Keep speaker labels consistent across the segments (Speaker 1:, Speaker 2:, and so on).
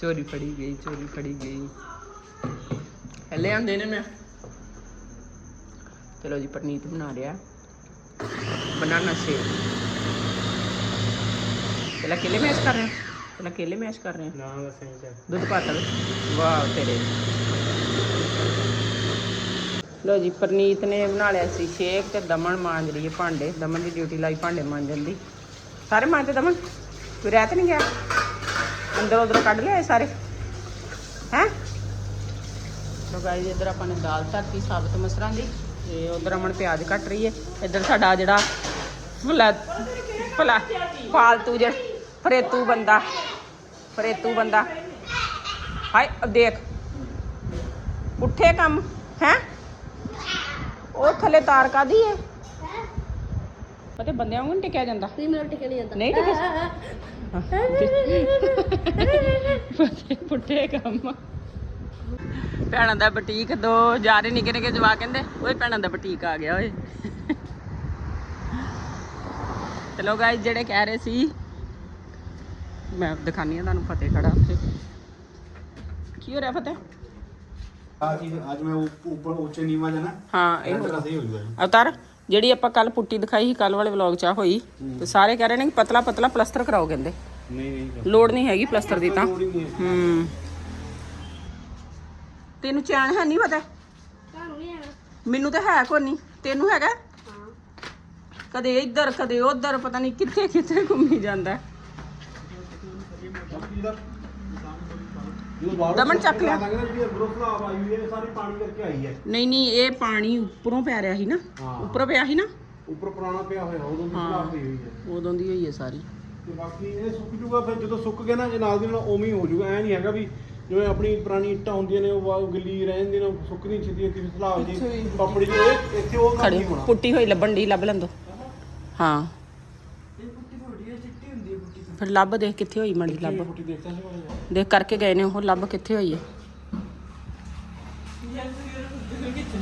Speaker 1: ਚੋਰੀ ਫੜੀ ਗਈ ਚੋਰੀ ਫੜੀ ਗਈ। ਹਲੇ ਆਂਦੇ ਨੇ ਮੈਂ ਚਲੋ ਜੀ ਪਰਨੀਤ ਬਣਾ ਰਿਹਾ ਬਨਾਨਾ ਸ਼ੇਕ। ਪਹਿਲਾਂ ਕੇਲੇ ਮੈਸ਼ ਕਰ ਰਹੇ ਹੋ? ਪਹਿਲਾਂ ਕੇਲੇ ਮੈਸ਼ ਕਰ ਰਹੇ ਹੋ?
Speaker 2: ਨਾ ਸਹੀ ਚੱਲ।
Speaker 1: ਦੁੱਧ ਪਾਤਾ। ਵਾਹ ਤੇਰੇ। ਲੋ ਜੀ ਪਰਨੀਤ ਨੇ ਬਣਾ ਲਿਆ ਸੀ ਸ਼ੇਕ ਤੇ ਦਮਨ ਮਾਂਜ ਰਹੀ ਹੈ ਭਾਂਡੇ। ਦਮਨ ਦੀ ਡਿਊਟੀ ਲਾਈ ਭਾਂਡੇ ਮਾਂਜਣ ਦੀ। ਸਾਰੇ ਮਾਂਜੇ ਦਮਨ? ਕੋਈ ਰਹਿ ਤਾਂ ਨਹੀਂ ਗਿਆ? ਅੰਦਰ ਉਧਰ ਕੱਢ ਲਿਆ ਸਾਰੇ? ਹੈ? ਲੋ ਗਾਇਸ ਇੱਧਰ ਆਪਾਂ ਨੇ ਦਾਲ ਧਰਤੀ, ਸਾਬਤ ਮਸਰਾਂ ਦੀ। ਤੇ ਉਧਰ ਅਮਨ ਪਿਆਜ਼ ਕੱਟ ਰਹੀ ਹੈ। ਇੱਧਰ ਸਾਡਾ ਜਿਹੜਾ ਫਲਾ ਫਲਾ ਫਾਲਤੂ ਜਿਹਾ ਫਰੇਤੂ ਬੰਦਾ। ਫਰੇਤੂ ਬੰਦਾ। ਹਾਏ, ਅਬ ਦੇਖ। ਉੱਠੇ ਕੰਮ, ਹੈ? ਉਹ ਥੱਲੇ ਤਾਰ ਕਾਦੀ ਹੈ ਪਤੇ ਬੰਦਿਆਂ ਵਾਂਗੂ ਨੀ ਟਿਕਿਆ ਜਾਂਦਾ
Speaker 3: ਨਹੀਂ ਮੇਰਾ ਟਿਕ ਨਹੀਂ ਜਾਂਦਾ
Speaker 1: ਨਹੀਂ ਟਿਕਿਆ ਪਤੇ ਪੁੱਠੇ ਕੰਮ ਭੈਣਾਂ ਦਾ ਬੁਟੀਕ ਦੋ ਜਾ ਰਹੇ ਨਿੱਕੇ ਨਿੱਕੇ ਜਵਾ ਕਹਿੰਦੇ ਓਏ ਭੈਣਾਂ ਦਾ ਬੁਟੀਕ ਆ ਗਿਆ ਓਏ ਚਲੋ ਗਾਇਸ ਜਿਹੜੇ ਕਹਿ ਰਹੇ ਸੀ ਮੈਂ ਦਿਖਾਨੀ ਆ ਤੁਹਾਨੂੰ ਫਤਿਹ ਖੜਾ ਉੱਥੇ ਕੀ ਹੋ ਰਿਹਾ ਫਤਿਹ
Speaker 2: आज आज मैं ऊ- ऊपर ऊंचे नीवा जाना
Speaker 1: ਹਾਂ ਇਹ
Speaker 2: ऐसा सही हो जाएगा
Speaker 1: ਅਵਤਾਰ ਜਿਹੜੀ ਆਪਾਂ ਕੱਲ ਪੁੱਟੀ ਦਿਖਾਈ ਸੀ ਕੱਲ ਵਾਲੇ ਵਲੌਗ 'ਚ ਆ ਹੋਈ ਤੇ ਸਾਰੇ ਕਹਿ ਰਹੇ ਨੇ ਕਿ ਪਤਲਾ ਪਤਲਾ ਪਲਸਟਰ ਕਰਾਓ ਕਹਿੰਦੇ। ਲੋੜ ਨਹੀਂ ਹੈਗੀ ਪਲਸਟਰ ਦੀ ਤਾਂ। ਤੈਨੂੰ ਚੈਨ ਹੈ ਨਹੀਂ ਪਤਾ? ਮੈਨੂੰ ਤਾਂ ਹੈ ਕੋਈ ਨਹੀਂ। ਤੈਨੂੰ ਹੈਗਾ? ਕਦੇ ਇੱਧਰ ਕਦੇ ਉੱਧਰ ਪਤਾ ਨਹੀਂ ਕਿੱਥੇ ਕਿੱਥੇ ਘੁੰਮੀ ਜਾਂਦਾ।
Speaker 2: ਦਮਨ ਚੱਕ ਲਿਆ।
Speaker 1: ਨਹੀਂ ਨਹੀਂ ਇਹ ਪਾਣੀ ਉੱਪਰੋਂ ਪੈ ਰਿਹਾ ਸੀ ਨਾ। ਉੱਪਰੋਂ ਪਿਆ ਸੀ ਨਾ?
Speaker 2: ਉੱਪਰ ਪੁਰਾਣਾ ਪਿਆ ਹੋਇਆ ਉਦੋਂ ਦੀ ਖਲਾਫ ਹੋਈ ਹੈ।
Speaker 1: ਉਦੋਂ ਦੀ ਹੋਈ ਹੈ ਸਾਰੀ।
Speaker 2: ਤੇ ਬਾਕੀ ਇਹ ਸੁੱਕ ਜੂਗਾ ਫਿਰ ਜਦੋਂ ਸੁੱਕ ਗਿਆ ਨਾ ਜੇ ਨਾਲ ਦੀ ਨਾਲ ਉਵੇਂ ਹੀ ਹੋ ਜੂਗਾ। ਐ ਨਹੀਂ ਹੈਗਾ ਵੀ ਜਿਵੇਂ ਆਪਣੀ ਪੁਰਾਣੀ ਇੱਟਾਂ ਹੁੰਦੀਆਂ ਨੇ ਉਹ ਵਾ- ਗਿੱਲੀ ਰਹਿੰਦੀ ਨੇ ਸੁੱਕਦੀ ਛਿੱਦੀ ਕਿ ਫਿਸਲਾ ਹੋ ਜੀ ਪਾਪੜੀ ਜੋ ਇੱਥੇ ਉਹ ਨਹੀਂ ਹੋਣਾ।
Speaker 1: ਪੁੱਟੀ ਹੋਈ ਲੱਭਣ ਦੀ ਲੱਭ ਲੈਂਦੋ ਹਾਂ। ਫਿਰ ਲੱਭ ਦੇਖ ਕਿੱਥੇ ਹੋਈ ਮੜੀ ਲੱਭ। ਦੇਖ ਕਰਕੇ ਗਏ ਨੇ ਉਹ ਲੱਭ ਕਿੱਥੇ ਹੋਈ ਹੈ।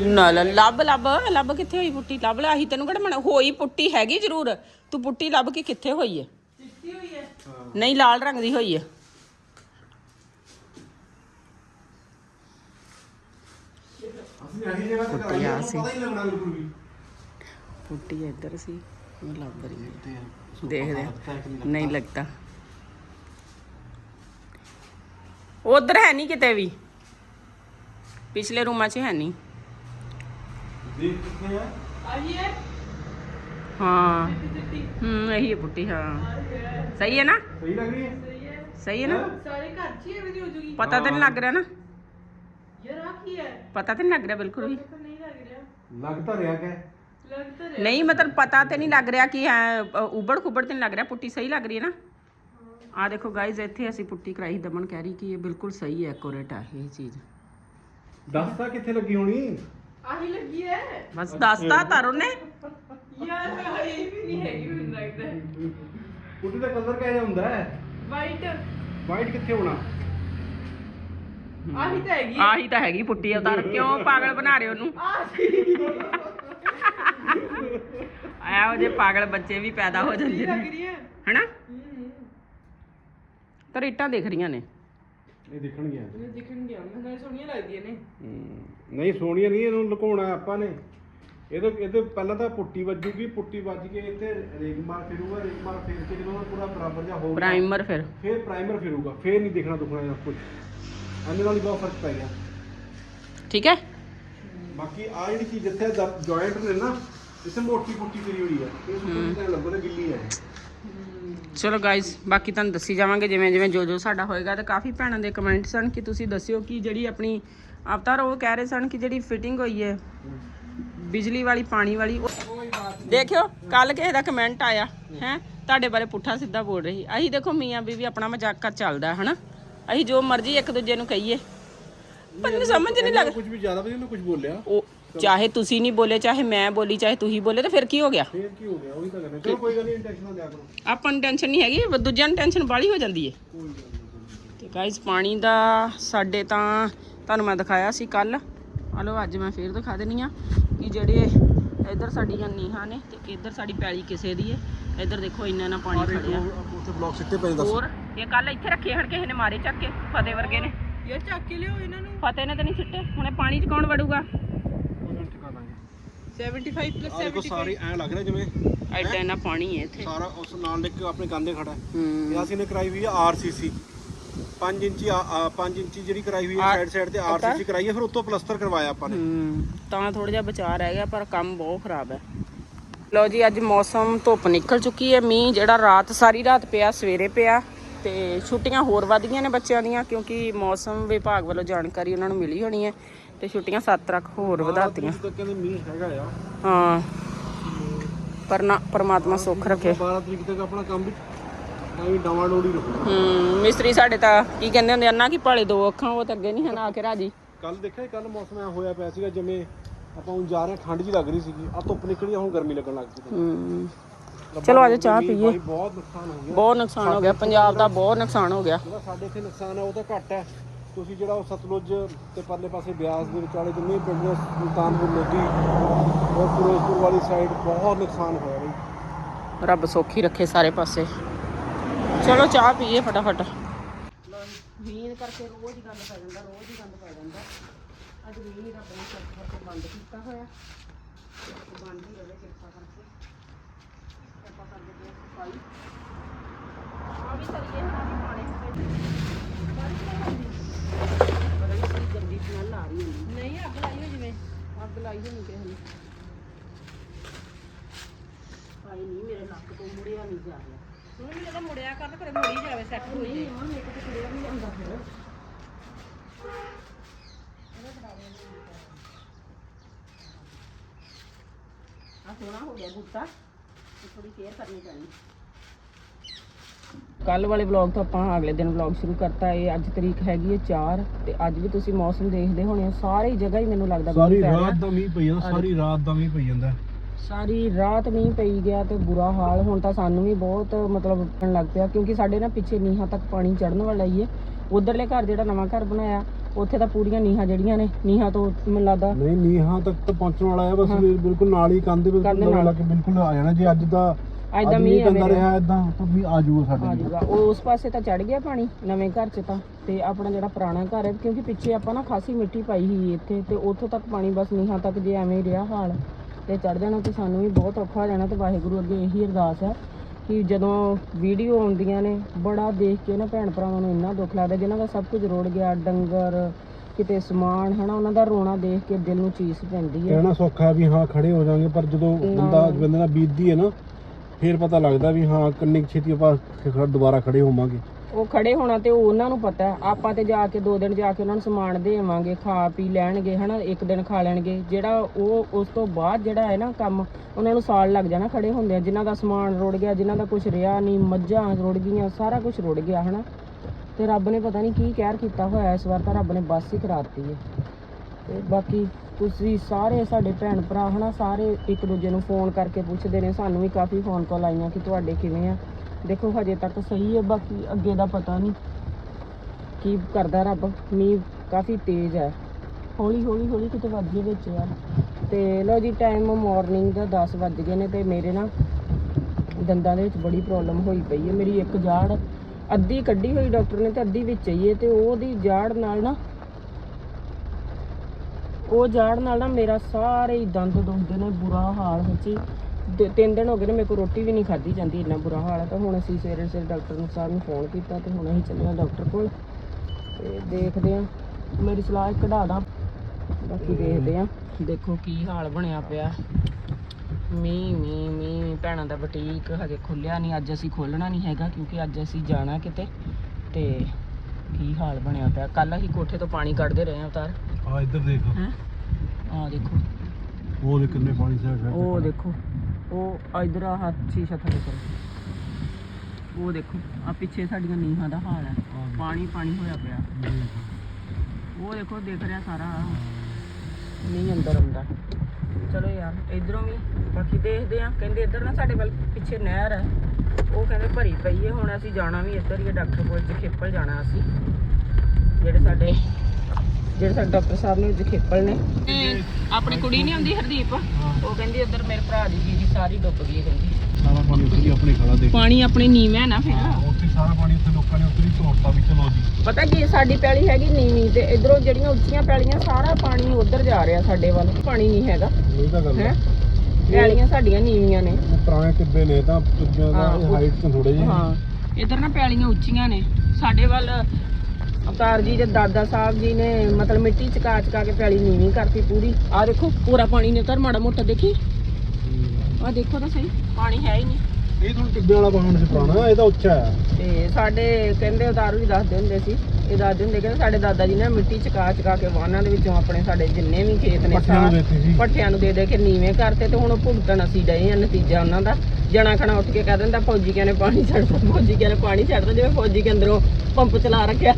Speaker 1: ਨਾ ਲਾ ਲੱਭ ਲੱਭ ਲੱਭ ਕਿੱਥੇ ਹੋਈ ਪੁੱਟੀ? ਲੱਭ ਲੈ ਆਹੀ ਤੈਨੂੰ ਕਿਹੜਾ ਮਨ ਹੋਈ ਪੁੱਟੀ ਹੈਗੀ ਜ਼ਰੂਰ। ਤੂੰ ਪੁੱਟੀ ਲੱਭ ਕੇ ਕਿੱਥੇ ਹੋਈ ਹੈ? ਨਹੀਂ ਲਾਲ ਰੰਗ ਦੀ ਹੋਈ ਹੈ।
Speaker 2: ਅਸੀਂ
Speaker 1: ਪੁੱਟੀ ਆ ਸੀ। ਪੁੱਟੀ ਇੱਧਰ ਸੀ ਉਹ ਲੱਭ ਰਹੀ ਹੈ। देख रहे नहीं लगता। उधर है नहीं कितने भी। पिछले रूम च
Speaker 2: है नहीं। हाँ?
Speaker 1: हम्म यही है पुट्टी हाँ। सही है ना?
Speaker 2: सही लग रही है?
Speaker 1: सही है।
Speaker 4: ना? हाँ। पता तो
Speaker 1: नहीं लग रहा ना। पता तो नहीं
Speaker 4: लग रहा बिल्कुल भी।
Speaker 2: लगता रहा क्या?
Speaker 1: ਨਹੀਂ ਮਤਲਬ ਪਤਾ ਤੇ ਨਹੀਂ ਲੱਗ ਰਿਹਾ ਕਿ ਹੈ ਉਬੜ ਖੁਬੜ ਤੇ ਲੱਗ ਰਿਹਾ ਪੁੱਟੀ ਸਹੀ ਲੱਗ ਰਹੀ ਹੈ ਨਾ? ਆ ਦੇਖੋ ਗਾਇਜ਼ ਇੱਥੇ ਅਸੀਂ ਪੁੱਟੀ ਕਰਾਈ ਦਮਨ ਕਹਿ ਰਹੀ ਕਿ ਇਹ ਬਿਲਕੁਲ ਸਹੀ ਹੈ ਐਕੋਰੇਟ ਆ ਇਹ ਚੀਜ਼।
Speaker 2: ਦੱਸਦਾ ਕਿੱਥੇ ਲੱਗੀ ਹੋਣੀ?
Speaker 4: ਆਹੀ ਲੱਗੀ ਹੈ।
Speaker 1: ਬਸ ਦੱਸਦਾ ਤਰੁਣ ਨੇ
Speaker 4: ਯਾਰ ਮੈਂ ਇਹ ਵੀ ਨਹੀਂ ਹੈਗੀ ਮੈਨੂੰ ਲੱਗਦਾ।
Speaker 2: ਪੁੱਟੀ ਦਾ ਕਲਰ ਕਿਹੋ ਜਿਹਾ ਹੈ?
Speaker 4: ਵਾਈਟ
Speaker 2: ਵਾਈਟ ਕਿੱਥੇ ਹੋਣਾ?
Speaker 4: ਆਹੀ ਤਾਂ ਹੈਗੀ
Speaker 1: ਆਹੀ ਤਾਂ ਹੈਗੀ ਪੁੱਟੀ ਉਤਾਰ। ਕਿਉਂ ਪਾਗਲ ਬਣਾ ਰਹੇ ਉਹਨੂੰ? ਇਹੋ ਜਿਹੇ ਪਾਗਲ ਬੱਚੇ ਵੀ ਪੈਦਾ ਹੋ ਜਾਂਦੇ ਨੇ। ਹਨਾ? ਤਾਂ ਇੱਟਾਂ ਦਿਖ ਰਹੀਆਂ ਨੇ।
Speaker 2: ਇਹ ਦੇਖਣ ਗਿਆ
Speaker 4: ਮੈਂ ਦੇਖਣ ਗਿਆ ਮੈਂ ਕਿਹਾ ਸੋਹਣੀਆਂ ਲੱਗਦੀਆਂ ਨੇ।
Speaker 2: ਨਹੀਂ ਸੋਹਣੀਆਂ ਨਹੀਂ ਇਹਨੂੰ ਲੁਕਾਉਣਾ ਆਪਾਂ ਨੇ। ਇਹਦੇ ਇਹਦੇ ਪਹਿਲਾਂ ਤਾਂ ਪੁੱਟੀ ਵੱਜੂਗੀ ਪੁੱਟੀ ਵੱਜ ਕੇ ਇੱਥੇ ਰੇਗਮਾਰ ਫਿਰੂਗਾ ਰੇਗਮਾਰ ਫੇਰ ਕੇ ਜਦੋਂ ਪੂਰਾ ਬਰਾਬਰ ਜਾ ਹੋਊਗਾ
Speaker 1: ਪ੍ਰਾਈਮਰ ਫਿਰ।
Speaker 2: ਫਿਰ ਪ੍ਰਾਈਮਰ ਫਿਰੂਗਾ। ਫਿਰ ਨਹੀਂ ਦੇਖਣਾ ਦੁਖਣਾ ਜਾਂ ਕੁਝ ਅੰਨੇ ਨਾਲ ਹੀ ਬਹੁਤ ਫ਼ਰਕ ਪੈ ਗਿਆ।
Speaker 1: ਠੀਕ ਹੈ?
Speaker 2: ਬਾਕੀ ਆ ਜਿਹੜੀ ਚੀਜ਼ ਜਿੱਥੇ ਜੁਆਇੰਟ ਨੇ ਨਾ ਇੱਥੇ ਮੋਟੀ ਪੁੱਟੀ ਕਰੀ ਹੋਈ ਹੈ। ਇਹ ਸੁੱਕੀ ਤਾਂ ਲੱਗਦਾ ਗਿੱਲੀ ਹੈ।
Speaker 1: ਚਲੋ ਗਾਇਸ ਬਾਕੀ ਤੁਹਾਨੂੰ ਦੱਸੀ ਜਾਵਾਂਗੇ ਜਿਵੇਂ ਜਿਵੇਂ ਜੋ ਜੋ ਸਾਡਾ ਹੋਏਗਾ ਤੇ ਕਾਫੀ ਭੈਣਾਂ ਦੇ ਕਮੈਂਟ ਸਨ ਕਿ ਤੁਸੀਂ ਦੱਸਿਓ ਕਿ ਜਿਹੜੀ ਆਪਣੀ ਅਵਤਾਰ ਉਹ ਕਹਿ ਰਹੇ ਸਨ ਕਿ ਜਿਹੜੀ ਫਿਟਿੰਗ ਹੋਈ ਹੈ ਬਿਜਲੀ ਵਾਲੀ ਪਾਣੀ ਵਾਲੀ ਦੇਖਿਓ ਕੱਲ ਕਿਸੇ ਦਾ ਕਮੈਂਟ ਆਇਆ ਹੈ? ਤੁਹਾਡੇ ਬਾਰੇ ਪੁੱਠਾ ਸਿੱਧਾ ਬੋਲ ਰਹੀ। ਅਸੀਂ ਦੇਖੋ ਮੀਆਂ ਬੀਵੀ ਆਪਣਾ ਮਜ਼ਾਕ ਕਰ ਚੱਲਦਾ ਹੈ ਹਨਾ? ਅਸੀਂ ਜੋ ਮਰਜ਼ੀ ਇੱਕ ਦੂਜੇ ਨੂੰ ਕਹੀਏ। ਪਰ ਸਮਝ ਨਹੀਂ ਲੱਗ
Speaker 2: ਕੁਝ ਵੀ ਜ਼ਿਆਦਾ ਵੀ ਉਹਨੇ ਕੁਝ ਬੋਲਿਆ।
Speaker 1: ਉਹ ਚਾਹੇ ਤੁਸੀਂ ਨਹੀਂ ਬੋਲੇ ਚਾਹੇ ਮੈਂ ਬੋਲੀ ਚਾਹੇ ਤੁਸੀਂ ਬੋਲੇ ਤਾਂ ਫਿਰ ਕੀ ਹੋ ਗਿਆ?
Speaker 2: ਫਿਰ ਕੀ ਹੋ ਗਿਆ? ਉਹੀ ਤਾਂ ਕਰਨਾ ਚਲੋ ਕੋਈ ਗੱਲ ਨਹੀਂ ਨਾ ਕਰੋ।
Speaker 1: ਆਪਾਂ ਨੂੰ ਟੈਨਸ਼ਨ ਨਹੀਂ ਹੈਗੀ ਦੂਜਿਆਂ ਨੂੰ ਟੈਨਸ਼ਨ ਬਾਲੀ ਹੋ ਜਾਂਦੀ ਹੈ।
Speaker 2: ਕੋਈ ਗੱਲ ਨਹੀਂ
Speaker 1: ਤੇ ਗਾਇਸ ਪਾਣੀ ਦਾ ਸਾਡੇ ਤਾਂ ਤੁਹਾਨੂੰ ਮੈਂ ਦਿਖਾਇਆ ਸੀ ਕੱਲ। ਹਲੋ ਅੱਜ ਮੈਂ ਫੇਰ ਦਿਖਾ ਦੇਣੀ ਆ ਕਿ ਜਿਹੜੇ ਇੱਧਰ ਸਾਡੀਆਂ ਨੀਹਾਂ ਨੇ ਤੇ ਇੱਧਰ ਸਾਡੀ ਪੈਲੀ ਕਿਸੇ ਦੀ ਹੈ। ਇੱਧਰ ਦੇਖੋ ਇੰਨਾ ਨਾ ਪਾਣੀ ਖੜਿਆ।
Speaker 2: ਉੱਥੇ ਬਲੌਕ ਸਿੱਟੇ ਪਏ ਦੱਸ।
Speaker 1: ਹੋਰ ਇਹ ਕੱਲ ਇੱਥੇ ਰੱਖੇ ਹਣ ਕਿਸੇ ਨੇ ਮਾਰੇ ਚੱਕ ਕੇ ਫਤਿਹ ਵਰਗੇ ਨੇ।
Speaker 4: ਯਾਰ ਚੱਕ ਕੇ ਲਿਓ ਇਹਨਾਂ ਨੂੰ।
Speaker 1: ਫਤਿਹ ਨੇ ਤਾਂ ਨਹੀਂ ਸਿੱਟੇ ਹੁਣੇ ਪਾਣੀ 'ਚ ਕੌਣ ਵੜੂਗਾ?
Speaker 4: 75 ਪਲੱਸ
Speaker 2: ਆਹ ਦੇਖੋ ਸਾਰੇ ਐ ਲੱਗ ਰਿਹਾ ਜਿਵੇਂ
Speaker 1: ਐਡਾ ਇੰਨਾ ਪਾਣੀ ਹੈ ਇੱਥੇ।
Speaker 2: ਸਾਰਾ ਉਸ ਨਾਲ ਲਿਖ ਕੇ ਆਪਣੇ ਕੰਧੇ ਖੜਾ ਹੈ।
Speaker 1: ਹੂੰ।
Speaker 2: ਇਹ ਅਸੀਂ ਨੇ ਕਰਾਈ ਹੋਈ ਹੈ ਆਰਸੀਸੀ 5 ਇੰਚੀ 5 ਇੰਚੀ ਜਿਹੜੀ ਕਰਾਈ ਹੋਈ ਹੈ
Speaker 1: ਆਰ-
Speaker 2: ਸਾਈਡ ਸਾਈਡ ਤੇ ਆਰਸੀਸੀ ਕਰਾਈ ਹੈ ਫਿਰ ਉੱਤੋਂ ਪਲਸਤਰ ਕਰਵਾਇਆ ਆਪਾਂ ਨੇ।
Speaker 1: ਹੂੰ ਤਾਂ ਥੋੜਾ ਜਿਹਾ ਬਚਾ ਰਹਿ ਗਿਆ ਪਰ ਕੰਮ ਬਹੁਤ ਖਰਾਬ ਹੈ। ਲੋ ਜੀ ਅੱਜ ਮੌਸਮ ਧੁੱਪ ਨਿਕਲ ਚੁੱਕੀ ਹੈ ਮੀਂਹ ਜਿਹੜਾ ਰਾਤ ਸਾਰੀ ਰਾਤ ਪਿਆ ਸਵੇਰੇ ਪਿਆ। ਤੇ ਛੁੱਟੀਆਂ ਹੋਰ ਵੱਧ ਗਈਆਂ ਨੇ ਬੱਚਿਆਂ ਦੀਆਂ ਕਿਉਂਕਿ ਮੌਸਮ ਵਿਭਾਗ ਵੱਲੋਂ ਜਾਣਕਾਰੀ ਉਹਨਾਂ ਨੂੰ ਮਿਲੀ ਹੋਣੀ ਹੈ ਤੇ ਛੁੱਟੀਆਂ 7 ਤੱਕ ਹੋਰ ਵਧਾਤੀਆਂ।
Speaker 2: ਤੱਕ ਕਹਿੰਦੇ ਮੀਂਹ ਹੈਗਾ ਆ।
Speaker 1: ਹਾਂ। ਪਰ ਨਾ ਪਰਮਾਤਮਾ ਸੁੱਖ ਰੱਖੇ।
Speaker 2: 12 ਤਰੀਕ ਤੱਕ ਆਪਣਾ ਕੰਮ ਵੀ ਐਵੇਂ ਡਾਵਾਂ ਡੋੜੀ ਰਹੂਗਾ
Speaker 1: ਹੂੰ ਮਿਸਤਰੀ ਸਾਡੇ ਤਾਂ ਕੀ ਕਹਿੰਦੇ ਹੁੰਦੇ ਅੰਨਾ ਕੀ ਭਾਲੇ ਦੋ ਅੱਖਾਂ ਉਹ ਤਾਂ ਅੱਗੇ ਨਹੀਂ ਹਨ ਆ ਕੇ ਰਾਜੀ।
Speaker 2: ਕੱਲ ਦੇਖਿਆ ਕੱਲ ਮੌਸਮ ਐ ਹੋਇਆ ਪਿਆ ਸੀਗਾ ਜਿਵੇਂ ਆਪਾਂ ਹੁਣ ਜਾ ਰਹੇ ਠੰਡ ਜੀ ਲੱਗ ਰਹੀ ਸੀਗੀ ਆ ਧੁੱਪ ਨਿਕਲੀ ਹੁਣ ਗਰਮੀ ਲੱਗਣ ਲੱਗ ਗਈ।
Speaker 1: ਹੂੰ। ਚਲੋ ਆਜੋ ਚਾਹ
Speaker 2: ਬਾਈ ਬਹੁਤ ਨੁਕਸਾਨ ਹੋ ਗਿਆ।
Speaker 1: ਬਹੁਤ ਨੁਕਸਾਨ ਹੋ ਗਿਆ ਪੰਜਾਬ ਦਾ ਬਹੁਤ ਨੁਕਸਾਨ ਹੋ ਗਿਆ।
Speaker 2: ਜਿਹੜਾ ਸਾਡੇ ਇੱਥੇ ਨੁਕਸਾਨ ਹੈ ਉਹ ਤਾਂ ਘੱਟ ਹੈ। ਤੁਸੀਂ ਜਿਹੜਾ ਉਹ ਸਤਲੁਜ ਤੇ ਪਰਲੇ ਪਾਸੇ ਬਿਆਸ ਦੇ ਵਿਚਾਲੇ ਜਿੰਨੇ ਪਿੰਡ ਨੇ ਸੁਲਤਾਨਪੁਰ ਲੋਧੀ ਉਹ ਫਿਰੋਜ਼ਪੁਰ ਵਾਲੀ ਸਾਈਡ ਬਹੁਤ ਨੁਕਸਾਨ ਹੋਇਆ ਬਈ।
Speaker 1: ਰੱਬ ਸੌਖੀ ਰੱਖੇ ਸਾਰੇ ਪਾਸੇ। ਚਲੋ ਚਾਹ ਪੀਏ ਫਟਾਫਟ। ਮੀਂਹ ਕਰਕੇ ਰੋਜ਼ ਹੀ ਗੰਦ ਪੈ ਜਾਂਦਾ ਰੋਜ਼ ਹੀ ਗੰਦ ਪੈ ਜਾਂਦਾ। ਅੱਜ ਮੀਂਹ ਰੱਬ ਨੇ ਸਿਰ ਕਰਕੇ ਬੰਦ ਕੀਤਾ ਹੋਇਆ। ਬੰਦ ਹੀ ਰਵੇ ਕਿਰਪਾ ਕਰਕੇ ਕਿਰਪਾ ਕਰਕੇ ਦੇ ਸਫ਼ਾਈ ਆ ਵੀ ਕਰੀਏ ਨਾ ਵੀ ਪਾਣੀ ਪਤਾ ਨਹੀਂ ਕੀ ਗੰਦੀ ਸਮੈਲ ਆ ਰਹੀ ਹੈ
Speaker 4: ਨਹੀਂ ਅੱਗ ਲਾਈ ਹੋ ਜਿਵੇਂ
Speaker 1: ਅੱਗ ਲਾਈ ਹੋਣੀ ਕਿਸੇ ਨੇ ਭਾਈ ਨਹੀਂ ਮੇਰੇ ਲੱਕ ਤੋਂ ਮੁੜਿਆ ਨਹੀਂ ਜਾ ਰਿਹਾ
Speaker 4: ਹੁਣ ਵੀ ਜਦੋਂ ਮੁੜਿਆ ਕਰਨ ਫਿਰ ਮੁੜੀ ਜਾਵੇ ਸੈੱਟ ਹੋਈ
Speaker 1: ਨਹੀਂ ਮਾਂ ਮੇਰੇ ਤੋਂ ਮੁੜਿਆ ਨਹੀਂ ਜਾਂਦਾ ਫਿਰ ਆ ਸੋਹਣਾ ਹੋ ਗਿਆ ਬੂਟਾ। ਇਹ ਥੋੜੀ ਕੇਅਰ ਕਰਨੀ ਪੈਣੀ। ਕੱਲ ਵਾਲੇ ਵਲੌਗ ਤੋਂ ਆਪਾਂ ਅਗਲੇ ਦਿਨ ਵਲੌਗ ਸ਼ੁਰੂ ਕਰਤਾ ਇਹ ਅੱਜ ਤਰੀਕ ਹੈਗੀ ਹੈ 4 ਤੇ ਅੱਜ ਵੀ ਤੁਸੀਂ ਮੌਸਮ ਦੇਖਦੇ ਹੋਣੇ ਹੋ ਸਾਰੀ ਜਗ੍ਹਾ ਹੀ ਮੈਨੂੰ ਲੱਗਦਾ
Speaker 2: ਸਾਰੀ ਰਾਤ ਦਾ ਮੀਂਹ ਪਈ ਜਾਂਦਾ ਸਾਰੀ ਰਾਤ ਦਾ ਮੀਂਹ ਪਈ ਜਾਂਦਾ।
Speaker 1: ਸਾਰੀ ਰਾਤ ਮੀਂਹ ਪਈ ਗਿਆ ਤੇ ਬੁਰਾ ਹਾਲ ਹੁਣ ਤਾਂ ਸਾਨੂੰ ਵੀ ਬਹੁਤ ਮਤਲਬ ਪੈਣ ਲੱਗ ਪਿਆ ਕਿਉਂਕਿ ਸਾਡੇ ਨਾ ਪਿੱਛੇ ਨੀਹਾਂ ਤੱਕ ਪਾਣੀ ਚੜਨ ਵਾਲਾ ਹੀ ਹੈ। ਉਧਰਲੇ ਘਰ ਜਿਹੜਾ ਨਵਾਂ ਘਰ ਬਣਾਇਆ ਉੱਥੇ ਤਾਂ ਪੂਰੀਆਂ ਨੀਹਾਂ ਜਿਹੜੀਆਂ ਨੇ ਨੀਹਾਂ ਤੋਂ ਮੈਨੂੰ ਲੱਗਦਾ।
Speaker 2: ਨਹੀਂ ਨੀਹਾਂ ਤੱਕ ਤਾਂ ਪਹੁੰਚਣ ਵਾਲਾ ਹੈ ਬਸ ਬਿਲਕੁਲ ਨਾਲ ਹੀ ਕੰਧ ਦੇ
Speaker 1: ਕੰਧ
Speaker 2: ਬਿਲਕੁਲ
Speaker 1: ਨਾਲ।
Speaker 2: ਕੇ ਬਿਲਕੁਲ ਆ ਜਾਣਾ ਜੇ ਅੱਜ ਦਾ
Speaker 1: ਅੱਜ ਦਾ ਮੀਂਹ
Speaker 2: ਪੈਂਦਾ ਰਿਹਾ ਇਦਾਂ ਤਾਂ ਮੀਂਹ ਆ ਜਾਊਗਾ
Speaker 1: ਆ
Speaker 2: ਸਾਡੇ
Speaker 1: ਜਾਊਗਾ। ਉਹ ਉਸ ਪਾਸੇ ਤਾਂ ਚੜ ਗਿਆ ਪਾਣੀ ਨਵੇਂ ਘਰ 'ਚ ਤਾਂ। ਤੇ ਆਪਣਾ ਜਿਹੜਾ ਪੁਰਾਣਾ ਘਰ ਹੈ ਕਿਉਂਕਿ ਪਿੱਛੇ ਆਪਾਂ ਨਾ ਖਾਸੀ ਮਿੱਟੀ ਪਾਈ ਸੀ ਇੱਥੇ ਤੇ ਉੱਥੋਂ ਤੱਕ ਪਾਣੀ ਬਸ ਨੀਹਾਂ ਤੱਕ ਜੇ ਐਵੇਂ ਹੀ ਰਿਹਾ ਹਾਲ ਤੇ ਚੜ ਜਾਣਾ ਤੇ ਸਾਨੂੰ ਵੀ ਬਹੁਤ ਔਖਾ ਹੋ ਜਾਣਾ ਤੇ ਵਾਹਿਗੁਰੂ ਅੱਗੇ ਇਹੀ ਅਰਦਾਸ ਹੈ। ਕਿ ਜਦੋਂ ਵੀਡੀਓ ਆਉਂਦੀਆਂ ਨੇ ਬੜਾ ਦੇਖ ਕੇ ਨਾ ਭੈਣ ਭਰਾਵਾਂ ਨੂੰ ਇੰਨਾ ਦੁੱਖ ਲੱਗਦਾ ਜਿਨ੍ਹਾਂ ਦਾ ਸਭ ਕੁਝ ਰੋੜ ਗਿਆ ਡੰਗਰ ਕਿਤੇ ਸਮਾਨ ਹਨਾ ਉਹਨਾਂ ਦਾ ਰੋਣਾ ਦੇਖ ਕੇ ਦਿਲ ਨੂੰ ਚੀਸ ਪੈਂਦੀ ਹੈ।
Speaker 2: ਕਹਿਣਾ ਸੌਖਾ ਵੀ ਹਾਂ ਖੜੇ ਹੋ ਜਾਾਂਗੇ ਪਰ ਜਦੋਂ ਬੰਦਾ ਬੰਦੇ ਨਾਲ ਬੀਤਦੀ ਹੈ ਨਾ ਫਿਰ ਪਤਾ ਲੱਗਦਾ ਵੀ ਹਾਂ ਕਿੰਨੀ ਕੁ ਛੇਤੀ ਆਪਾਂ ਖ- ਦੁਬਾਰਾ ਖੜੇ ਹੋਵਾਂਗੇ।
Speaker 1: ਉਹ ਖੜੇ ਹੋਣਾ ਤੇ ਉਹ ਉਹਨਾਂ ਨੂੰ ਪਤਾ ਆਪਾਂ ਤੇ ਜਾ ਕੇ ਦੋ ਦਿਨ ਜਾ ਕੇ ਉਹਨਾਂ ਨੂੰ ਸਮਾਨ ਦੇਵਾਂਗੇ ਖਾ ਪੀ ਲੈਣਗੇ, ਹਨਾ, ਇੱਕ ਦਿਨ ਖਾ ਲੈਣਗੇ। ਜਿਹੜਾ ਉਹ ਉਸ ਤੋਂ ਬਾਅਦ ਜਿਹੜਾ ਹੈ ਨਾ ਕੰਮ, ਉਹਨਾਂ ਨੂੰ ਸਾਲ ਲੱਗ ਜਾਣਾ ਖੜੇ ਹੁੰਦੇ ਆ ਜਿਨ੍ਹਾਂ ਦਾ ਸਮਾਨ ਰੁੜ ਗਿਆ, ਜਿਨ੍ਹਾਂ ਦਾ ਕੁਝ ਰਿਹਾ ਨਹੀਂ, ਮੱਝਾਂ ਰੁੜ ਗਈਆਂ, ਸਾਰਾ ਕੁਝ ਰੁੜ ਗਿਆ, ਹਨਾ। ਤੇ ਰੱਬ ਨੇ ਪਤਾ ਨਹੀਂ ਕੀ ਕਹਿਰ ਕੀਤਾ ਹੋਇਆ ਇਸ ਵਾਰ, ਤਾਂ ਰੱਬ ਨੇ ਬੱਸ ਹੀ ਕਰਾਤੀ ਹੈ। ਤੇ ਬਾਕੀ ਤੁਸੀਂ ਸਾਰੇ ਸਾਡੇ ਭੈਣ ਭਰਾ, ਹਨਾ, ਸਾਰੇ ਇੱਕ ਦੂਜੇ ਨੂੰ ਫੋਨ ਕਰਕੇ ਪੁੱਛਦੇ ਨੇ। ਸਾਨੂੰ ਵੀ ਕਾਫੀ ਫੋਨ ਕਾਲ ਆਈਆਂ ਕਿ ਤੁਹਾਡੇ ਕਿਵੇਂ ਆ। ਦੇਖੋ ਹਜੇ ਤੱਕ ਸਹੀ ਹੈ, ਬਾਕੀ ਅੱਗੇ ਦਾ ਪਤਾ ਨਹੀਂ ਕੀ ਕਰਦਾ ਰੱਬ। ਮੀਂਹ ਕਾਫੀ ਤੇਜ਼ ਹੈ। ਹੌਲੀ ਹੌਲੀ ਹੌਲੀ ਕਿਤੇ ਵੱਜ ਜੇ ਵਿੱਚ ਯਾਰ। ਤੇ ਲਓ ਜੀ ਟਾਈਮ ਮਾਰਨਿੰਗ ਦਾ 10 ਵੱਜ ਗਏ ਨੇ ਤੇ ਮੇਰੇ ਨਾ ਦੰਦਾਂ ਦੇ ਵਿੱਚ ਬੜੀ ਪ੍ਰੋਬਲਮ ਹੋਈ ਪਈ ਹੈ। ਮੇਰੀ ਇੱਕ ਜਾੜ ਅੱਧੀ ਕੱਢੀ ਹੋਈ ਡਾਕਟਰ ਨੇ ਤੇ ਅੱਧੀ ਵਿੱਚ ਹੀ ਹੈ ਤੇ ਉਹਦੀ ਜਾੜ ਨਾਲ ਨਾ ਉਹ ਜਾੜ ਨਾਲ ਨਾ ਮੇਰਾ ਸਾਰੇ ਹੀ ਦੰਦ ਦੁਖਦੇ ਨੇ ਬੁਰਾ ਹਾਲ ਸੱਚੀ। ਦ- ਤਿੰਨ ਦਿਨ ਹੋ ਗਏ ਨੇ ਮੇਰੇ ਕੋਲ ਰੋਟੀ ਵੀ ਨਹੀਂ ਖਾਧੀ ਜਾਂਦੀ ਇੰਨਾ ਬੁਰਾ ਹਾਲ ਹੈ ਤਾਂ ਹੁਣ ਅਸੀਂ ਸਵੇਰੇ ਸਵੇਰੇ ਡਾਕਟਰ ਨੂੰ ਸਾਹਿਬ ਨੂੰ ਫੋਨ ਕੀਤਾ ਤੇ ਹੁਣ ਅਸੀਂ ਚੱਲੇ ਹਾਂ ਡਾਕਟਰ ਕੋਲ। ਤੇ ਦੇਖਦੇ ਹਾਂ। ਮੇਰੀ ਸਲਾਹ ਕਢਾ ਦਾਂ। ਬਾਕੀ ਦੇਖਦੇ ਹਾਂ। ਦੇਖੋ ਕੀ ਹਾਲ ਬਣਿਆ ਪਿਆ। ਮੀਂਹ ਮੀਂਹ ਮੀਂਹ। ਭੈਣਾਂ ਦਾ ਬੁਟੀਕ ਹਜੇ ਖੁੱਲਿਆ ਨਹੀਂ। ਅੱਜ ਅਸੀਂ ਖੋਲਣਾ ਨਹੀਂ ਹੈਗਾ ਕਿਉਂਕਿ ਅੱਜ ਅਸੀਂ ਜਾਣਾ ਕਿਤੇ। ਤੇ ਕੀ ਹਾਲ ਬਣਿਆ ਪਿਆ। ਕੱਲ ਅਸੀਂ ਕੋਠੇ ਤੋਂ ਪਾਣੀ ਕੱਢਦੇ ਰਹੇ ਹਾਂ ਉਤਾਰ।
Speaker 2: ਆ ਇੱਧਰ ਦੇਖ।
Speaker 1: ਹੈ? ਆ ਦੇਖੋ।
Speaker 2: ਉਹ ਦੇ ਕਿੰਨੇ ਪਾਣੀ ਸਾਈਡ
Speaker 1: ਉਹ ਦੇਖੋ। ਉਹ ਇਧਰ ਆ ਹੱਥ ਸ਼ੀਸ਼ਾ ਥੱਲੇ ਕਰੋ। ਉਹ ਦੇਖੋ ਆ ਪਿੱਛੇ ਸਾਡੀਆਂ ਨੀਹਾਂ ਦਾ ਹਾਲ ਹੈ। ਪਾਣੀ ਪਾਣੀ ਹੋਇਆ ਪਿਆ। ਉਹ ਦੇਖੋ ਦਿਖ ਰਿਹਾ ਸਾਰਾ। ਨਹੀਂ ਅੰਦਰ ਆਉਂਦਾ ਚਲੋ ਯਾਰ ਇਧਰੋਂ ਵੀ ਬਾਕੀ ਦੇਖਦੇ ਆ ਕਹਿੰਦੇ ਇੱਧਰ ਨਾ ਸਾਡੇ ਵੱਲ ਪਿੱਛੇ ਨਹਿਰ ਹੈ। ਉਹ ਕਹਿੰਦੇ ਭਰੀ ਪਈ ਹੈ। ਹੁਣ ਅਸੀਂ ਜਾਣਾ ਵੀ ਇੱਧਰ ਹੀ ਹੈ ਡਾਕਟਰ ਕੋਲ ਚ ਖੇਪਲ ਜਾਣਾ ਅਸੀਂ। ਜਿਹੜੇ ਸਾਡੇ ਜਿਹੜੇ ਸਾਡੇ ਡਾਕਟਰ ਸਾਹਿਬ ਨੇ ਜਖੇਪਲ ਨੇ। ਆਪਣੀ ਕੁੜੀ ਨਹੀਂ ਆਉਂਦੀ ਹਰਦੀਪ? ਉਹ ਕਹਿੰਦੀ ਉਧਰ ਮੇਰੇ ਭਰਾ ਦੀ ਜੀਰੀ ਸਾਰੀ ਡੁੱਬ ਗਈ ਕਹਿੰਦੀ।
Speaker 2: ਸਾਰਾ ਪਾਣੀ ਉੱਥੇ ਹੀ ਆਪਣੇ ਖੜਾ ਦੇ
Speaker 1: ਪਾਣੀ ਆਪਣੇ ਨੀਵੇਂ ਹੈ ਨਾ ਫਿਰ।
Speaker 2: ਉੱਥੇ ਸਾਰਾ ਪਾਣੀ ਉੱਥੇ ਲੋਕਾਂ ਨੇ ਉੱਥੇ ਹੀ ਤੋੜਤਾ ਵੀ ਚਲੋ ਜੀ।
Speaker 1: ਪਤਾ ਕੀ ਸਾਡੀ ਪੈਲੀ ਹੈਗੀ ਨੀਵੀਂ ਤੇ ਇਧਰੋਂ ਜਿਹੜੀਆਂ ਉੱਚੀਆਂ ਪੈਲੀਆਂ ਸਾਰਾ ਪਾਣੀ ਉਧਰ ਜਾ ਰਿਹਾ ਸਾਡੇ ਵੱਲ। ਪਾਣੀ ਨਹੀਂ ਹੈਗਾ।
Speaker 2: ਇਹ ਤਾਂ ਗੱਲ
Speaker 1: ਹੈ। ਪੈਲੀਆਂ ਸਾਡੀਆਂ ਨੀਵੀਆਂ ਨੇ।
Speaker 2: ਪੁਰਾਣੇ ਟਿੱਬੇ ਨੇ ਤਾਂ ਟਿੱਬਿਆਂ ਦਾ ਹਾਈਟ ਤੋਂ ਥੋੜੇ ਜਿਹੇ
Speaker 1: ਹਾਂ। ਇਧਰ ਨਾ ਪੈਲੀਆਂ ਉੱਚੀਆਂ ਨੇ। ਸਾਡੇ ਵੱਲ ਅਵਤਾਰ ਜੀ ਦੇ ਦਾਦਾ ਸਾਹਿਬ ਜੀ ਨੇ ਮਤਲਬ ਮਿੱਟੀ ਚਕਾ ਚਕਾ ਕੇ ਪੈਲੀ ਨੀਵੀਂ ਕਰਤੀ ਪੂਰੀ। ਆ ਦੇਖੋ ਪੂਰਾ ਪਾਣੀ ਨੇ ਤਾਂ ਮਾੜਾ ਮੋਟਾ ਦੇਖੀ। ਆ ਦੇਖੋ ਤਾਂ ਸਹੀ ਪਾਣੀ ਹੈ ਹੀ ਨਹੀਂ।
Speaker 2: ਇਹ ਤੁਹਾਨੂੰ ਟਿੱਬੇ ਵਾਲਾ ਬਾਹਣ ਸੀ ਪੁਰਾਣਾ ਇਹ ਤਾਂ ਉੱਚਾ ਆ
Speaker 1: ਤੇ ਸਾਡੇ ਕਹਿੰਦੇ ਉਤਾਰੂ ਵੀ ਦੱਸਦੇ ਹੁੰਦੇ ਸੀ ਇਹ ਦੱਸਦੇ ਹੁੰਦੇ ਕਿ ਸਾਡੇ ਦਾਦਾ ਜੀ ਨੇ ਮਿੱਟੀ ਚਕਾ ਚਕਾ ਕੇ ਵਾਹਨਾਂ ਦੇ ਵਿੱਚੋਂ ਆਪਣੇ ਸਾਡੇ ਜਿੰਨੇ ਵੀ ਖੇਤ ਨੇ
Speaker 2: ਪੱਠਿਆਂ ਨੂੰ
Speaker 1: ਸਾਰੇ-
Speaker 2: ਦੇਤੀ ਸੀ।
Speaker 1: ਪੱਠਿਆਂ ਨੂੰ ਦੇ ਦੇ ਕੇ ਨੀਵੇਂ ਕਰਤੇ ਤੇ ਹੁਣ ਉਹ ਭੁਗਤਣ ਅਸੀਂ ਡਏ ਆ ਨਤੀਜਾ ਉਹਨਾਂ ਦਾ। ਜਣਾ ਖਣਾ ਉੱਠ ਕੇ ਕਹਿ ਦਿੰਦਾ ਫੌਜੀ ਕਹਿੰਦੇ ਪਾਣੀ ਛੱਡਦਾ ਫੌਜੀ ਕਹਿੰਦੇ ਪਾਣੀ ਛੱਡਦਾ ਜਿਵੇਂ ਫੌਜੀ ਕੇ ਅੰਦਰੋਂ ਪੰਪ ਚਲਾ ਰੱਖਿਆ।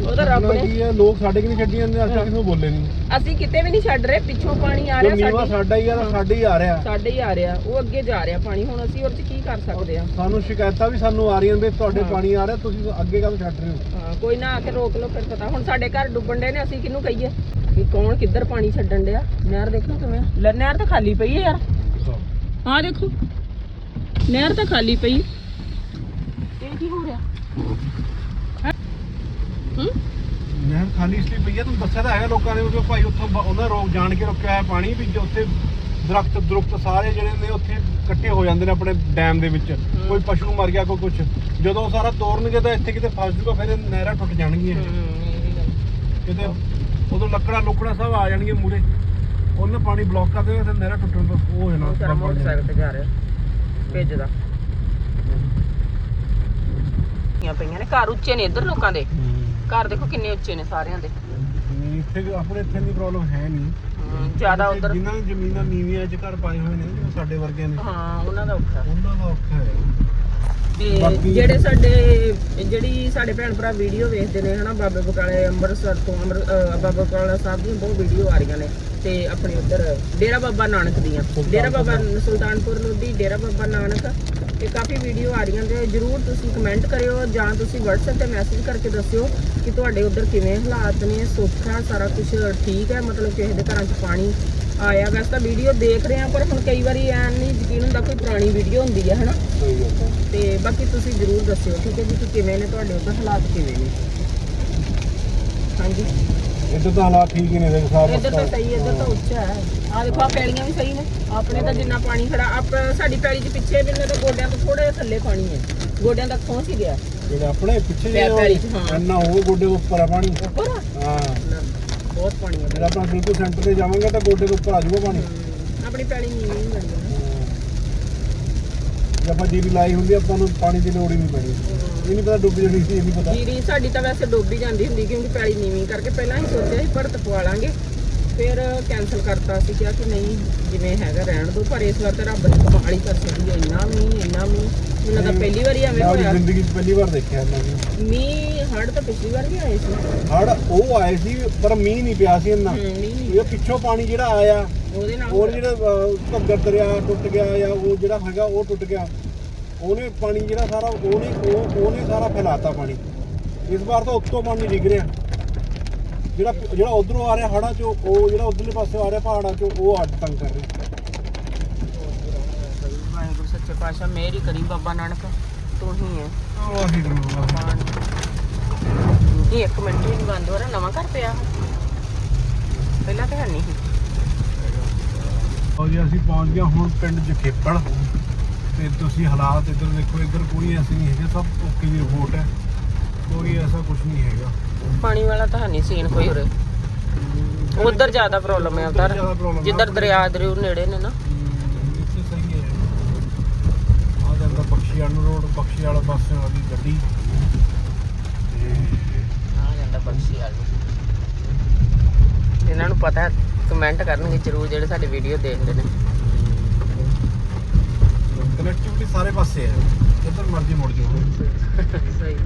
Speaker 1: ਉਹ ਤਾਂ ਰੱਬ
Speaker 2: ਨਾ। ਕੀ ਹੈ ਲੋਕ ਸਾਡੇ ਕਿ ਨਹੀਂ ਛੱਡੀ ਜਾਂਦੇ ਅਸੀਂ ਕਿਸੇ ਨੂੰ ਬੋਲੇ ਨਹੀਂ
Speaker 1: ਅਸੀਂ ਕਿਤੇ ਵੀ ਨਹੀਂ ਛੱਡ ਰਹੇ ਪਿੱਛੋਂ ਪਾਣੀ ਆ
Speaker 2: ਜੋ
Speaker 1: ਰਿਹਾ
Speaker 2: ਨੀਵਾ
Speaker 1: ਸਾਡੇ।
Speaker 2: ਹੀ ਆ ਤਾਂ ਸਾਡੇ ਹੀ ਆ ਰਿਹਾ।
Speaker 1: ਸਾਡੇ ਹੀ ਆ ਰਿਹਾ ਉਹ ਅੱਗੇ ਜਾ ਰਿਹਾ ਪਾਣੀ ਹੁਣ ਅਸੀਂ ਉਹਦੇ 'ਚ ਕੀ ਕਰ ਸਕਦੇ ਆ?
Speaker 2: ਸਾਨੂੰ ਸ਼ਿਕਾਇਤਾਂ ਵੀ ਸਾਨੂੰ ਆ ਰਹੀਆਂ ਵੀ ਤੁਹਾਡੇ
Speaker 1: ਹਾਂ।
Speaker 2: ਪਾਣੀ ਆ ਰਿਹਾ ਤੁਸੀਂ ਅੱਗੇ ਕਦੋਂ ਛੱਡ ਰਹੇ ਹੋ?
Speaker 1: ਹਾਂ ਕੋਈ ਨਾ ਆ ਕੇ ਰੋਕ ਲਓ ਫਿਰ ਪਤਾ। ਹੁਣ ਸਾਡੇ ਘਰ ਡੁੱਬਣ ਦੇ ਨੇ ਅਸੀਂ ਕਿਹਨੂੰ ਕਹੀਏ? ਕਿ ਕੌਣ ਕਿੱਧਰ ਪਾਣੀ ਛੱਡਣ ਡਿਆ? ਨਹਿਰ ਦੇਖੋ ਕਿਵੇਂ ਆ। ਲੈ ਨਹਿਰ ਤਾਂ ਖਾਲੀ ਪਈ ਹੈ ਯਾਰ। ਹਾਂ ਦੇਖੋ। ਨਹਿਰ ਤਾਂ ਖਾਲੀ ਪਈ। ਇਹ ਕੀ ਹੋ ਰਿਹਾ? ਹੂੰ
Speaker 2: ਨਹਿਰ ਖਾਲੀ ਇਸ ਲਈ ਪਈ ਆ ਤੁਹਾਨੂੰ ਦੱਸਿਆ ਤਾਂ ਹੈਗਾ ਲੋਕਾਂ ਨੇ ਕਿ ਭਾਈ ਉੱਥੋਂ ਬ- ਉਹਨਾਂ ਰੋਕ ਜਾਣ ਕੇ ਰੁਕਿਆ ਹੋਇਆ ਪਾਣੀ ਵੀ ਜੇ ਉੱਥੇ ਦਰਖਤ ਦਰੁਖਤ ਸਾਰੇ ਜਿਹੜੇ ਨੇ ਉੱਥੇ ਇਕੱਠੇ ਹੋ ਜਾਂਦੇ ਨੇ ਆਪਣੇ ਡੈਮ ਦੇ ਵਿੱਚ। ਕੋਈ ਪਸ਼ੂ ਮਰ ਗਿਆ ਕੋਈ ਕੁਝ ਜਦੋਂ ਉਹ ਸਾਰਾ ਤੋੜਨਗੇ ਤਾਂ ਇੱਥੇ ਕਿਤੇ ਫਸ ਜੂਗਾ ਫਿਰ ਇਹ ਨਹਿਰਾਂ ਟੁੱਟ ਜਾਣਗੀਆਂ। ਕਿਤੇ ਉਦੋਂ ਲੱਕੜਾਂ ਲੁਕੜਾਂ ਸਭ ਆ ਜਾਣਗੀਆਂ ਮੂਰੇ। ਉਹਨਾਂ ਪਾਣੀ ਬਲੌਕ ਕਰ ਦੇਵੇ ਤੇ ਨਹਿਰਾਂ ਟੁੱਟਣ ਤੋਂ ਉਹ ਹੋ
Speaker 1: ਉਹ ਤੇਰਾ
Speaker 2: ਜਾਣਾ।
Speaker 1: ਮੋਟਰਸਾਈਕਲ ਤੇ ਜਾ ਰਿਹਾ ਭੇਜਦਾ ਪਈਆਂ ਪਈਆਂ ਨੇ ਘਰ ਉੱਚੇ ਨੇ ਇੱਧਰ ਲੋਕਾਂ ਦੇ। ਘਰ ਦੇਖੋ ਕਿੰਨੇ ਉੱਚੇ ਨੇ ਸਾਰਿਆਂ ਦੇ।
Speaker 2: ਇੱਥੇ ਆਪਣੇ ਇੱਥੇ ਦੀ ਪ੍ਰੋਬਲਮ ਹੈ ਨਹੀਂ।
Speaker 1: ਜ਼ਿਆਦਾ ਉਧਰ
Speaker 2: ਜਿਨ੍ਹਾਂ ਨੇ ਜ਼ਮੀਨਾਂ ਨੀਵੀਆਂ 'ਚ ਘਰ ਪਾਏ ਹੋਏ ਨੇ ਜਿਵੇਂ ਸਾਡੇ ਵਰਗਿਆਂ ਨੇ।
Speaker 1: ਹਾਂ ਉਹਨਾਂ ਦਾ ਔਖਾ।
Speaker 2: ਉਹਨਾਂ ਦਾ ਔਖਾ ਹੈ।
Speaker 1: ਤੇ
Speaker 2: ਬਾਕੀ-
Speaker 1: ਜਿਹੜੇ ਸਾਡੇ ਜਿਹੜੀ ਸਾਡੇ ਭੈਣ ਭਰਾ ਵੀਡੀਓ ਵੇਖਦੇ ਨੇ ਹਨਾ ਬਾਬੇ ਬਕਾਲੇ ਅੰਮ੍ਰਿਤਸਰ ਤੋਂ ਅੰਮ੍ਰਿ- ਅਹ ਬਾਬਾ ਬਕਾਲਾ ਸਾਹਿਬ ਦੀਆਂ ਬਹੁਤ ਵੀਡੀਓ ਆ ਰਹੀਆਂ ਨੇ ਤੇ ਆਪਣੇ ਉੱਧਰ ਡੇਰਾ ਬਾਬਾ ਨਾਨਕ ਦੀਆਂ। ਡੇਰਾ ਬਾਬਾ ਸੁਲਤਾਨਪੁਰ ਲੋਧੀ ਡੇਰਾ ਬਾਬਾ ਨਾਨਕ। ਤੇ ਕਾਫੀ ਵੀਡੀਓ ਆ ਰਹੀਆਂ ਤੇ ਜਰੂਰ ਤੁਸੀਂ ਕਮੈਂਟ ਕਰਿਓ ਜਾਂ ਤੁਸੀਂ WhatsApp ਤੇ ਮੈਸੇਜ ਕਰਕੇ ਦੱਸਿਓ ਕਿ ਤੁਹਾਡੇ ਉੱਧਰ ਕਿਵੇਂ ਹਾਲਾਤ ਨੇ ਸੌਖਾ ਸਾਰਾ ਕੁਝ ਠੀਕ ਹੈ ਮਤਲਬ ਕਿਸੇ ਦੇ ਘਰਾਂ 'ਚ ਪਾਣੀ ਆਇਆ। ਵੈਸੇ ਤਾਂ ਵੀਡੀਓ ਦੇਖ ਰਹੇ ਆ ਪਰ ਹੁਣ ਕਈ ਵਾਰੀ ਐਂ ਨਹੀਂ ਯਕੀਨ ਹੁੰਦਾ ਕੋਈ ਪੁਰਾਣੀ ਵੀਡੀਓ ਹੁੰਦੀ ਹੈ ਹਨਾ? ਤੇ ਬਾਕੀ ਤੁਸੀਂ ਜਰੂਰ ਦੱਸਿਓ ਠੀਕ ਹੈ ਜੀ ਕਿ ਕਿਵੇਂ ਨੇ ਤੁਹਾਡੇ ਉੱਧਰ ਹਾਲਾਤ ਕਿਵੇਂ ਨੇ? ਹਾਂਜੀ।
Speaker 2: ਇੱਧਰ ਤਾਂ ਹਾਲਾਤ ਠੀਕ ਹੀ ਨੇ ਦੇਖ ਸਾਹਿਬ
Speaker 1: ਇੱਧਰ ਤਾਂ ਸਹੀ ਇੱਧਰ ਤਾਂ ਉੱਚਾ ਹੈ। ਆ ਦੇਖੋ ਆ ਪੈਲੀਆਂ ਵੀ ਸਹੀ ਨੇ। ਆਪਣੇ ਤਾਂ ਜਿੰਨਾ ਪਾਣੀ ਖੜਾ ਆਪ ਸਾਡੀ ਪੈਲੀ ਦੇ ਪਿੱਛੇ ਬਿੰਨੇ ਤਾਂ ਗੋਡਿਆਂ ਤੋਂ ਥੋੜੇ ਥੱਲੇ ਪਾਣੀ ਹੈ। ਗੋਡਿਆਂ ਤੱਕ ਪਹੁੰਚ ਹੀ ਗਿਆ।
Speaker 2: ਜਿਹੜੇ ਆਪਣੇ ਪਿੱਛੇ
Speaker 1: ਪੈ- ਪੈਲੀ 'ਚ,
Speaker 2: ਜੇ
Speaker 1: ਹਾਂ।
Speaker 2: ਇੰਨਾ ਉਹ ਗੋਡੇ ਦੇ ਉੱਪਰ ਆ ਪਾਣੀ।
Speaker 1: ਉੱਪਰ ਆ?
Speaker 2: ਹਾਂ।
Speaker 1: ਨਾ, ਬਹੁਤ ਪਾਣੀ ਹੈ
Speaker 2: ਜਿਹੜਾ ਆਪਾਂ ਬਿਲਕੁਲ ਸੈਂਟਰ ਤੇ ਜਾਵਾਂਗੇ ਤਾਂ ਗੋਡੇ ਦੇ ਉੱਪਰ ਆ ਜਾਊਗਾ ਪਾਣੀ।
Speaker 1: ਹਮ, ਆਪਣੀ ਪੈਲੀ ਨਹੀਂ ਜਾਂਦੀ ਨਾ
Speaker 2: ਜੇ ਆਪਾਂ ਜੀਰੀ ਲਾਈ ਹੁੰਦੀ ਆਪਾਂ ਨੂੰ ਪਾਣੀ ਦੀ ਲੋੜ ਹੀ ਨਹੀਂ ਪੈਣੀ। ਇਹ ਨਹੀਂ ਪਤਾ ਡੁੱਬ ਜਾਣੀ ਸੀ ਇਹ ਨਹੀਂ ਪਤਾ।
Speaker 1: ਜੀਰੀ ਸਾਡੀ ਤਾਂ ਵੈਸੇ ਡੁੱਬ ਹੀ ਜਾਂਦੀ ਹੁੰਦੀ ਕਿਉਂਕਿ ਪੈਲੀ ਨੀਵੀਂ ਕਰਕੇ ਪਹਿਲਾਂ ਹੀ ਸੋਚਿਆ ਸੀ ਭਰਤ ਪਵਾ ਲਾਂਗੇ। ਫਿਰ ਕੈਨਸਲ ਕਰਤਾ ਸੀ ਕਿਹਾ ਕਿ ਨਹੀਂ ਜਿਵੇਂ ਹੈਗਾ ਰਹਿਣ ਦੋ ਪਰ ਇਸ ਵਾਰ ਤਾਂ ਰੱਬ ਨੇ ਕਮਾਲ ਹੀ ਕਰ ਸਕਦੀ ਹੈ ਇੰਨਾ ਮੀਂਹ ਇੰਨਾ ਮੀਂਹ। ਮੈਨੂੰ ਤਾਂ ਪਹਿਲੀ ਵਾਰੀ ਐਵੇਂ
Speaker 2: ਮੈਂ ਆਪਣੀ
Speaker 1: ਹੋਇਆ।
Speaker 2: ਜ਼ਿੰਦਗੀ 'ਚ ਪਹਿਲੀ ਵਾਰ ਦੇਖਿਆ ਇੰਨਾ ਮੀਂਹ
Speaker 1: ਮੀਂਹ ਹੜ ਤਾਂ ਪਿਛਲੀ ਵਾਰ ਵੀ ਆਏ ਸੀ।
Speaker 2: ਹੜ ਉਹ ਆਏ ਸੀ ਪਰ ਮੀਂਹ ਨਹੀਂ ਪਿਆ ਸੀ ਇੰਨਾ।
Speaker 1: ਹਮ, ਮੀਂਹ ਨਹੀਂ
Speaker 2: ਇਹ ਪਿੱਛੋਂ ਪਾਣੀ ਜਿਹੜਾ ਆਇਆ
Speaker 1: ਉਹਦੇ ਨਾਲ
Speaker 2: ਹੋਰ ਜਿਹੜਾ ਅਹ, ਘੱਗਰ ਦਰਿਆ ਟੁੱਟ ਗਿਆ ਜਾਂ ਉਹ ਜਿਹੜਾ ਹੈਗਾ ਉਹ ਟੁੱਟ ਗਿਆ। ਉਹਨੇ ਪਾਣੀ ਜਿਹੜਾ ਸਾਰਾ ਉਹਨੇ ਉਹ ਉਹਨੇ ਸਾਰਾ ਫੈਲਾਤਾ ਪਾਣੀ। ਇਸ ਵਾਰ ਤਾਂ ਉੱਤੋਂ ਪਾਣੀ ਡਿੱਗ ਰਿਹਾ। ਜਿਹੜਾ ਜਿਹੜਾ ਉਧਰੋਂ ਆ ਰਿਹਾ ਹੜਾਂ ਚੋਂ ਉਹ ਜਿਹੜਾ ਉਧਰਲੇ ਪਾਸੇ ਆ ਰਿਹਾ ਪਹਾੜਾਂ ਚੋਂ ਉਹ ਅੱਜ ਤੰਗ ਕਰ ਰਿਹਾ।
Speaker 1: ਵਾਹਿਗੁਰੂ ਸੱਚੇ ਪਾਤਸ਼ਾਹ ਮੇਰ ਹੀ ਕਰੀ ਬਾਬਾ ਨਾਨਕ। ਤੂੰ ਹੀ ਹੈ।
Speaker 2: ਵਾਹਿਗੁਰੂ
Speaker 1: ਇਹ ਇੱਕ ਮਿੰਟ ਵੀ ਨਹੀਂ ਬੰਦ ਹੋ ਰਿਹਾ ਨਵਾਂ ਘਰ ਪਿਆ। ਪਹਿਲਾਂ ਤਾਂ ਹੈ ਨਹੀਂ ਸੀ।
Speaker 2: ਔਰ ਜੀ ਅਸੀਂ ਪਹੁੰਚ ਗਏ ਹੁਣ ਪਿੰਡ ਜਖੇਪਲ ਤੇ ਤੁਸੀਂ ਹਾਲਾਤ ਇੱਧਰ ਦੇਖੋ ਇੱਧਰ ਕੋਈ ਐਸੀ ਨਹੀਂ ਹੈਗਾ ਸਭ ਓਕੇ ਦੀ ਰਿਪੋਰਟ ਹੈ। ਕੋਈ ਐਸਾ ਕੁਝ ਨਹੀਂ ਹੈਗਾ।
Speaker 1: ਪਾਣੀ ਵਾਲਾ ਤਾਂ ਨਹੀਂ ਸੀਨ ਕੋਈ ਉਰੇ। ਉਧਰ ਜ਼ਿਆਦਾ ਪ੍ਰੋਬਲਮ ਹੈ
Speaker 2: ਉੱਧਰ।
Speaker 1: ਉਧਰ
Speaker 2: ਜ਼ਿਆਦਾ problem ਹੈ।
Speaker 1: ਜਿੱਧਰ ਦਰਿਆ ਦਰਿਊ ਨੇੜੇ ਨੇ ਨਾ।
Speaker 2: ਇੱਥੇ ਸਹੀ ਹੈ। ਆ ਜਾਂਦਾ ਬਖਸ਼ੀਵਾਲ ਨੂੰ ਰੋਡ ਬਖਸ਼ੀ ਵਾਲਾ ਪਾਸੇ ਵਾਲੀ ਗੱਡੀ। ਤੇ
Speaker 1: ਆ ਜਾਂਦਾ ਪੰਛੀ ਵਾਲ। ਇਹਨਾਂ ਨੂੰ ਪਤਾ ਕਮੈਂਟ ਕਰਨਗੇ ਜਰੂਰ ਜਿਹੜੇ ਸਾਡੀ ਵੀਡੀਓ ਦੇਖਦੇ ਨੇ।
Speaker 2: ਕਨੈਕਟੀਵਿਟੀ ਸਾਰੇ ਪਾਸੇ ਹੈ। ਜਿੱਧਰ ਮਰਜ਼ੀ ਮੁੜ ਜਾਓ।
Speaker 1: ਸਹੀ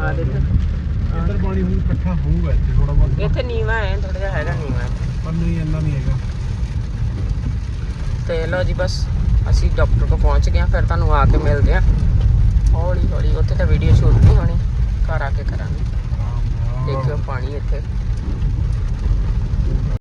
Speaker 1: ਆ ਦੇਖ।
Speaker 2: ਇੱਧਰ ਪਾਣੀ ਹੁਣ ਇਕੱਠਾ ਹੋਊਗਾ ਇੱਥੇ ਥੋੜਾ ਬਹੁਤ।
Speaker 1: ਇੱਥੇ ਨੀਵਾ ਹੈ ਥੋੜਾ ਜਿਹਾ ਹੈਗਾ ਨੀਵਾ
Speaker 2: ਪਰ ਨਹੀਂ ਇੰਨਾ ਨਹੀਂ ਹੈਗਾ।
Speaker 1: ਤੇ ਲੋ ਜੀ ਬਸ ਅਸੀਂ ਡਾਕਟਰ ਕੋਲ ਪਹੁੰਚ ਗਏ ਫਿਰ ਤੁਹਾਨੂੰ ਆ ਕੇ ਮਿਲਦੇ ਹਾਂ। ਹੌਲੀ ਹੌਲੀ ਉੱਥੇ ਤਾਂ ਵੀਡੀਓ ਸ਼ੂਟ ਨਹੀਂ ਹੋਣੀ। ਘਰ ਆ ਕੇ ਕਰਾਂਗੇ। ਦੇਖਿਓ ਪਾਣੀ ਇੱਥੇ।